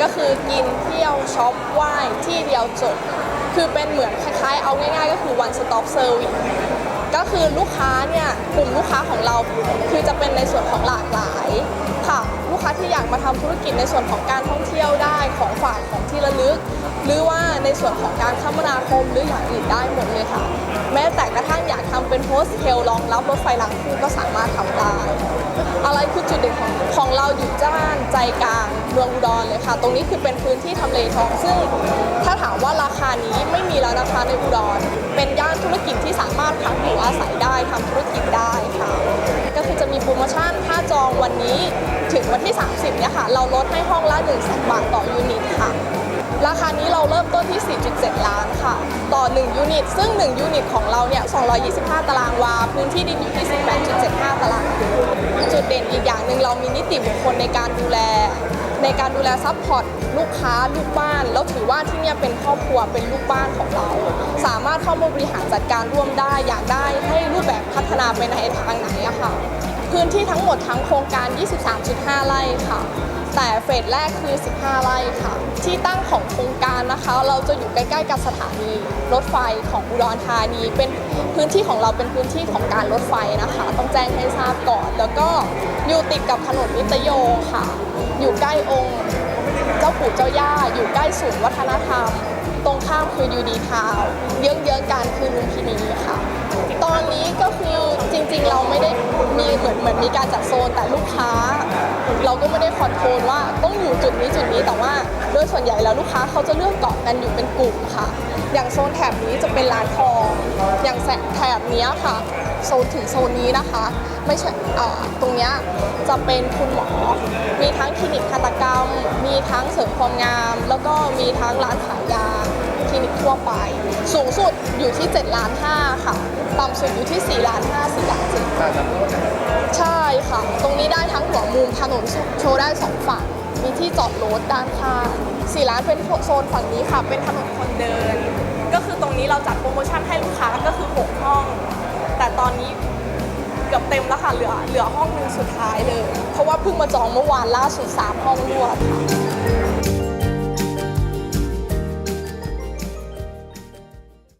ก็คือกินเที่ยวช็อปไหว้ที่เดียวจบ คือเป็นเหมือนคล้ายๆ เอาง่ายๆ ก็คือ one stop service ก็คือลูกค้าเนี่ยกลุ่มลูกค้าของเราคือจะเป็นในส่วนของหลากหลายค่ะ ลูกค้าที่อยากมาทำธุรกิจในส่วนของการท่องเที่ยวได้ของฝากของที่ระลึก หรือว่าในส่วนของการคมนาคมหรืออย่างอื่นได้หมดเลยค่ะ แม้แต่กระทั่งอยากทำเป็นโฮสเทลรองรับรถไฟรางคู่ก็สามารถทำได้ อะไรคือจุดเด่นของของเราอยู่จ้านใจกลาง เมืองอุดรเลยค่ะ ตรงนี้คือเป็นพื้นที่ทำเลทอง ซึ่งถ้าถามว่าราคานี้ไม่มีแล้วนะคะในอุดร เป็นย่านธุรกิจที่สามารถพักอยู่อาศัยได้ทำธุรกิจได้ค่ะ ก็คือจะมีโปรโมชั่นถ้าจองวันนี้ถึงวันที่ 30เนี่ยค่ะ เราลดให้ห้องละ1 0 0 0 0บาทต่อยูนิตค่ะราคานี้เราเริ่มต้นที่ 4.7 ล้านค่ะ ต่อ 1 ยูนิต ซึ่ง 1 ยูนิตของเราเนี่ย 225 ตารางวา พื้นที่ดินอยู่ที่ 18.75 ตารางจุดเด่นอีกอย่างหนึ่งเรามีนิติบุคคลในการดูแล ในการดูแลซัพพอร์ตลูกค้าลูกบ้าน แล้วถือว่าที่เนี่ยเป็นครอบครัวเป็นลูกบ้านของเรา สามารถเข้ามาบริหารจัดการร่วมได้ อยากได้ให้รูปแบบพัฒนาไปในทางไหนอะค่ะ พื้นที่ทั้งหมดทั้งโครงการ 23.5 ไร่ค่ะ แต่เฟสแรกคือ 15 ไร่ค่ะ ที่ตั้งของโครงการนะคะ เราจะอยู่ใกล้ๆกับสถานีรถไฟของอุดรธานี เป็นพื้นที่ของเราเป็นพื้นที่ของการรถไฟนะคะ ต้องแจ้งให้ทราบก่อน แล้วก็อยู่ติดกับถนนนิตโยค่ะ อยู่ใกล้องค์เจ้าปู่เจ้าย่า อยู่ใกล้ศูนย์วัฒนธรรม ตรงข้ามคือยูดีทาว์เยื้องๆกันคือลุมพินีค่ะ ตอนนี้ก็คือจริงๆเราไม่ได้มีเหมือนเหมือนมีการจัดโซนแต่ลูกค้า เราก็ไม่ได้คอนโทรลว่าต้องอยู่จุดนี้จุดนี้แต่ว่าโดยส่วนใหญ่แล้วลูกค้าเขาจะเลือกเกาะกันอยู่เป็นกลุ่มค่ะ อย่างโซนแถบนี้จะเป็นร้านทอง อย่างแถบนี้ค่ะ โซนถึงโซนนี้นะคะ ไม่ใช่ตรงนี้จะเป็นคุณหมอ มีทั้งคลินิกทันตกรรม มีทั้งเสริมความงาม แล้วก็มีทั้งร้านขายยาคลินิกทั่วไป สูงสุดอยู่ที่7ล้าน5ค่ะ ต่ำสุดอยู่ที่4ล้าน5 4ล้าน7ใช่ค่ะ ตรงนี้ได้ทั้งหัวมุมถนนโชว์ได้สองฝั่ง มีที่จอดรถด้านข้าง4ล้านเป็นโซนฝั่งนี้ค่ะ เป็นถนนคนเดิน ก็คือตรงนี้เราจัดโปรโมชั่นให้ลูกค้าก็คือ 6 ห้อง แต่ตอนนี้เกือบเต็มแล้วค่ะเหลือเหลือห้องหนึงสุดท้ายเลย เพราะว่าเพิ่งมาจองเมื่อวานล่าสุด3ห้องรวดค่ะ